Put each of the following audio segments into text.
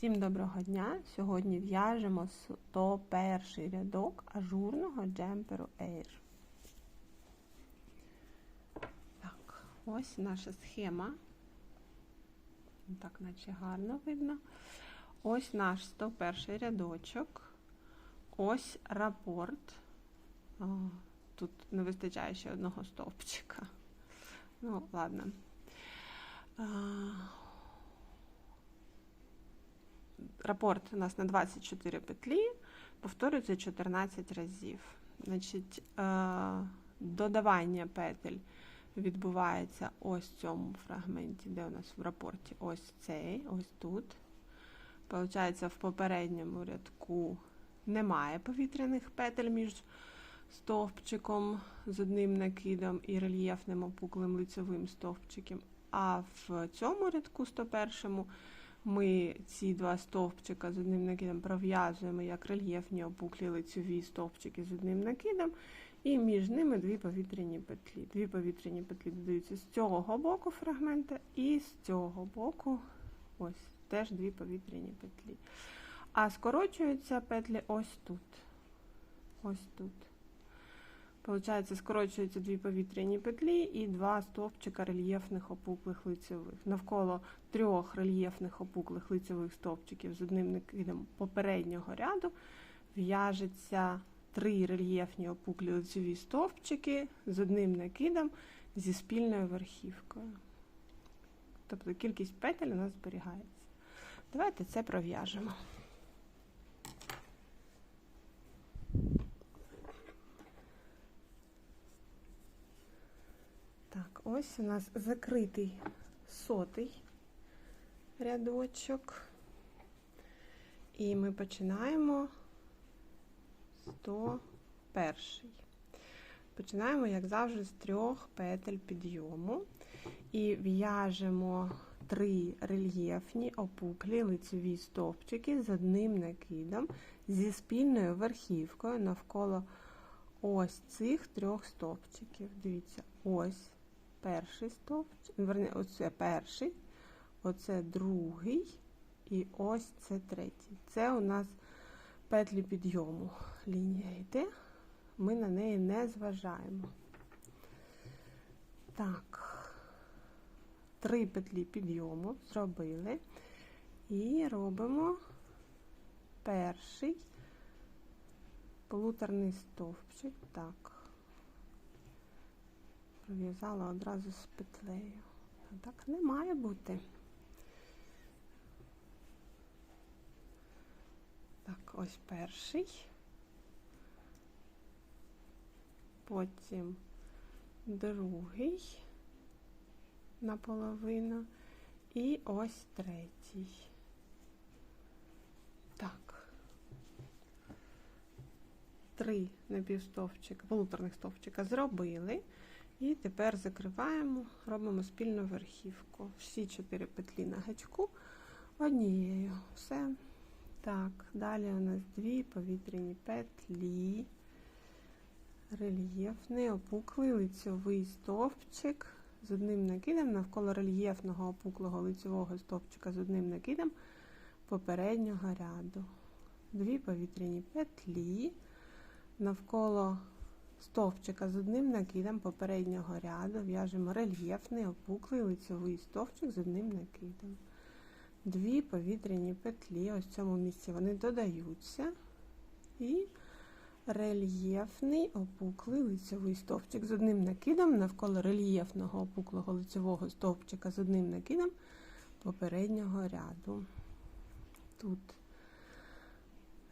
Всім доброго дня! Сьогодні в'яжемо 101 рядок ажурного джемперу Air. Так, ось наша схема. Так, наче гарно видно. Ось наш 101 рядочок. Ось рапорт. Тут не вистачає ще одного стовпчика. Ну, ладно. Рапорт у нас на 24 петлі, повторюється 14 разів. Значить, Додавання петель відбувається ось в цьому фрагменті, де у нас в рапорті ось цей, ось тут. Получається, в попередньому рядку немає повітряних петель між стовпчиком з одним накидом і рельєфним опуклим лицевим стовпчиком. А в цьому рядку 101 ми ці два стовпчика з одним накидом пров'язуємо як рельєфні опуклі лицеві стовпчики з одним накидом, і між ними дві повітряні петлі. Дві повітряні петлі додаються з цього боку фрагмента і з цього боку ось теж дві повітряні петлі. А скорочуються петлі ось тут. Ось тут. Получається, скорочуються дві повітряні петлі і два стовпчика рельєфних опуклих лицевих. Навколо трьох рельєфних опуклих лицевих стовпчиків з одним накидом попереднього ряду в'яжеться три рельєфні опуклі лицеві стовпчики з одним накидом зі спільною верхівкою. Тобто кількість петель у нас зберігається. Давайте це пров'яжемо. Ось у нас закритий сотий рядочок. І ми починаємо 101. Починаємо, як завжди, з трьох петель підйому і в'яжемо три рельєфні опуклі лицеві стовпчики з одним накидом зі спільною верхівкою навколо ось цих трьох стовпчиків. Дивіться, ось перший верне, оце перший, оце другий і ось це третій. Це у нас петлі підйому. Лінія йде, ми на неї не зважаємо. Так, три петлі підйому зробили. І робимо перший полуторний стовпчик. Так пров'язала одразу з петлею. Так не має бути. Так, ось перший, потім другий наполовину і ось третій. Так, три напівстовпчика, полуторних стовпчика зробили. І тепер закриваємо, робимо спільну верхівку. Всі чотири петлі на гачку однією. Все. Так, далі у нас дві повітряні петлі, рельєфний, опуклий лицьовий стовпчик з одним накидом навколо рельєфного опуклого лицевого стовпчика з одним накидом попереднього ряду. Дві повітряні петлі навколо стовпчика з одним накидом попереднього ряду в'яжемо рельєфний опуклий лицьовий стовпчик з одним накидом. Дві повітряні петлі, ось в цьому місці вони додаються. І рельєфний опуклий лицьовий стовпчик з одним накидом навколо рельєфного опуклого лицьового стовпчика з одним накидом попереднього ряду. Тут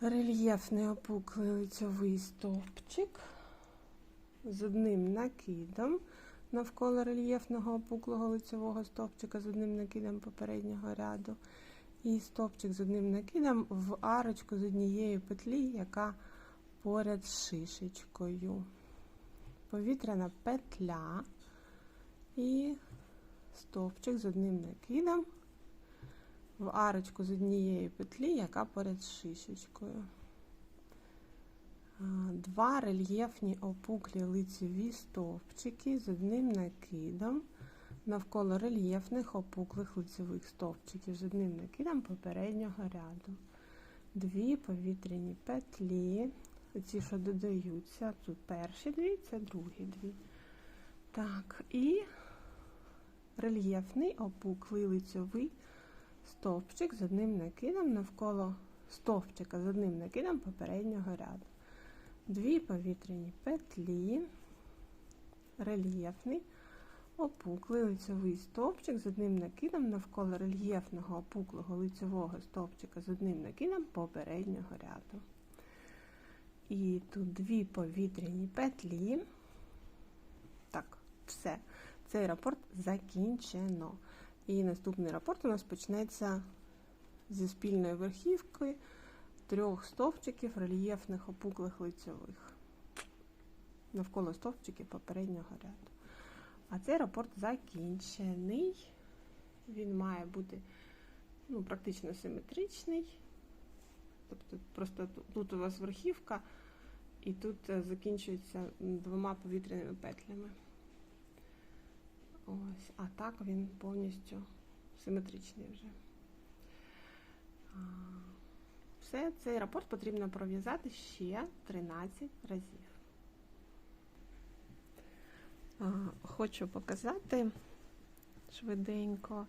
рельєфний опуклий лицьовий стовпчик з одним накидом навколо рельєфного опуклого лицевого стовпчика з одним накидом попереднього ряду. І стовпчик з одним накидом в арочку з однієї петлі, яка поряд з шишечкою. Повітряна петля і стовпчик з одним накидом в арочку з однієї петлі, яка поряд з шишечкою два рельєфні опуклі лицеві стовпчики з одним накидом навколо рельєфних опуклих лицевих стовпчиків з одним накидом попереднього ряду. Дві повітряні петлі. Ці, що додаються, тут перші дві, це другі дві. Так, і рельєфний опуклий лицьовий стовпчик з одним накидом навколо стовпчика з одним накидом попереднього ряду. Дві повітряні петлі, рельєфний, опуклий лицьовий стовпчик з одним накидом навколо рельєфного опуклого лицьового стовпчика з одним накидом попереднього ряду. І тут дві повітряні петлі. Так, все. Цей рапорт закінчено. І наступний рапорт у нас почнеться зі спільної верхівки трьох стовпчиків рельєфних опуклих лицьових навколо стовпчиків попереднього ряду. А цей рапорт закінчений. Він має бути ну, практично симетричний. Тобто просто тут у вас верхівка, і тут е, закінчується двома повітряними петлями. Ось, а так він повністю симетричний вже. Все, цей рапорт потрібно пров'язати ще 13 разів. Хочу показати швиденько,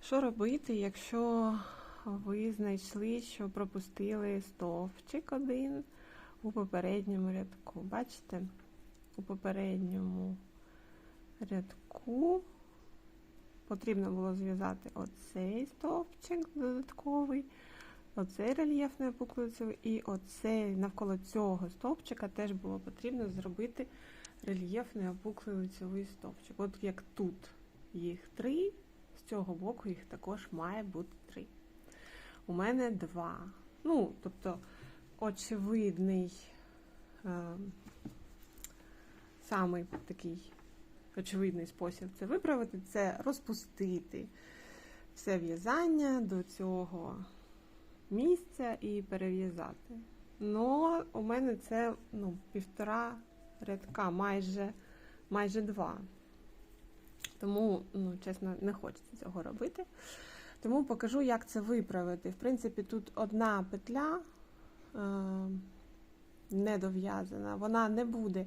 що робити, якщо ви знайшли, що пропустили стовпчик один у попередньому рядку. Бачите, у попередньому рядку потрібно було зв'язати оцей стовпчик додатковий, оцей рельєфний опуклицевий, і оцей навколо цього стовпчика теж було потрібно зробити рельєфний опуклий лицьовий стовпчик. От як тут їх три, з цього боку їх також має бути три. У мене два. Ну, тобто, очевидний, е, самий такий очевидний спосіб це виправити, це розпустити все в'язання до цього місця і перев'язати. Ну, у мене це ну, півтора рядка, майже майже два. Тому, ну, чесно, не хочеться цього робити. Тому покажу, як це виправити. В принципі, тут одна петля е, недов'язана, вона не буде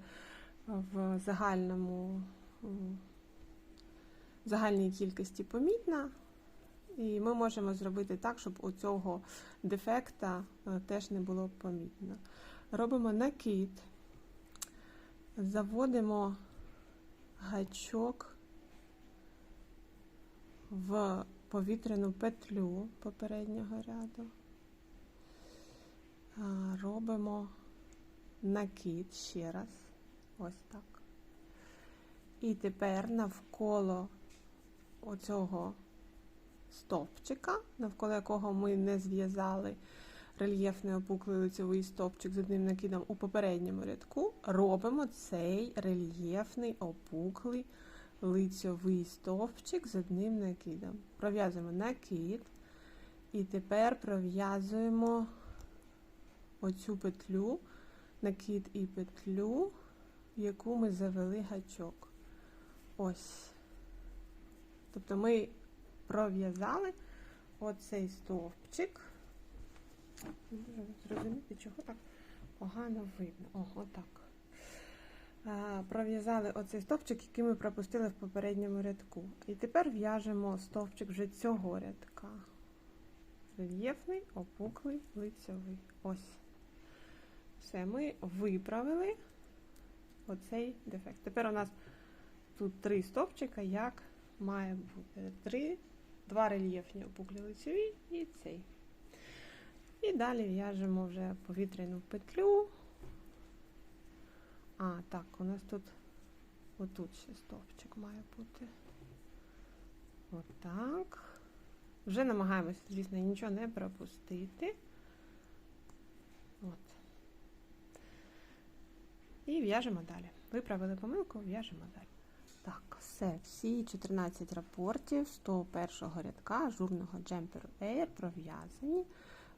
в загальному, в загальній кількості помітна. І ми можемо зробити так, щоб у цього дефекта е, теж не було помітно. Робимо накид, заводимо гачок в повітряну петлю попереднього ряду, робимо накид ще раз, ось так. І тепер навколо оцього стовпчика, навколо якого ми не зв'язали рельєфний опуклий лицевий стовпчик з одним накидом у попередньому рядку, робимо цей рельєфний опуклий лицьовий стовпчик з одним накидом. Пров'язуємо накид, і тепер пров'язуємо оцю петлю, накид і петлю, в яку ми завели гачок. Ось. Тобто ми пров'язали оцей стовпчик. Можу зрозуміти, чого так погано видно. О, отак. Пров'язали оцей стовпчик, який ми пропустили в попередньому рядку. І тепер в'яжемо стовпчик вже цього рядка. Рельєфний, опуклий, лицьовий. Ось. Все, ми виправили оцей дефект. Тепер у нас тут три стовпчика, як має бути. Три, Два рельєфні опуклі лицеві і цей. І далі в'яжемо вже повітряну петлю. А, так, у нас тут отут ще стовпчик має бути. Отак. Вже намагаємося, звісно, нічого не пропустити. От. І в'яжемо далі. Виправили помилку, в'яжемо далі. Так, все, всі 14 рапортів 101 рядка ажурного джемперу Air пров'язані.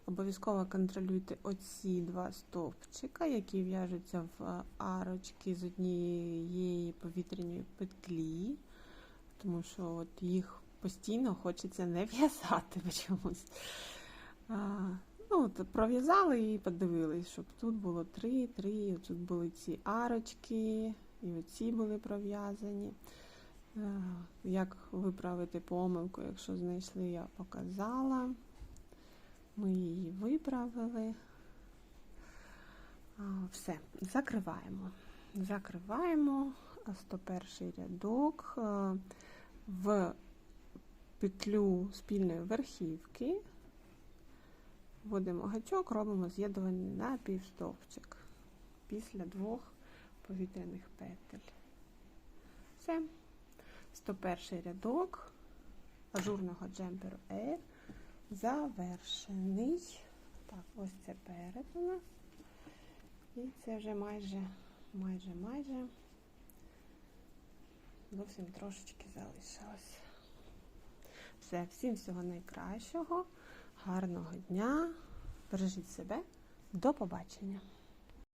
Обов'язково контролюйте оці два стовпчика, які в'яжуться в арочки з однієї повітряної петлі. тому що от їх постійно хочеться не в'язати чомусь. Ну, от пров'язали і подивились, щоб тут було три, три, тут були ці арочки, і оці були пров'язані. Е, Як виправити помилку, якщо знайшли, я показала. Ми її виправили. Все, закриваємо. Закриваємо 101 рядок е, в петлю спільної верхівки. Вводимо гачок, робимо з'єднувальний на півстовпчик після двох повітряних петель. Все. 101 рядок ажурного джемперу Air завершений. Так, ось це перед у нас. І це вже майже, майже, майже зовсім трошечки залишилось. Все, всім всього найкращого, гарного дня. Бережіть себе. До побачення!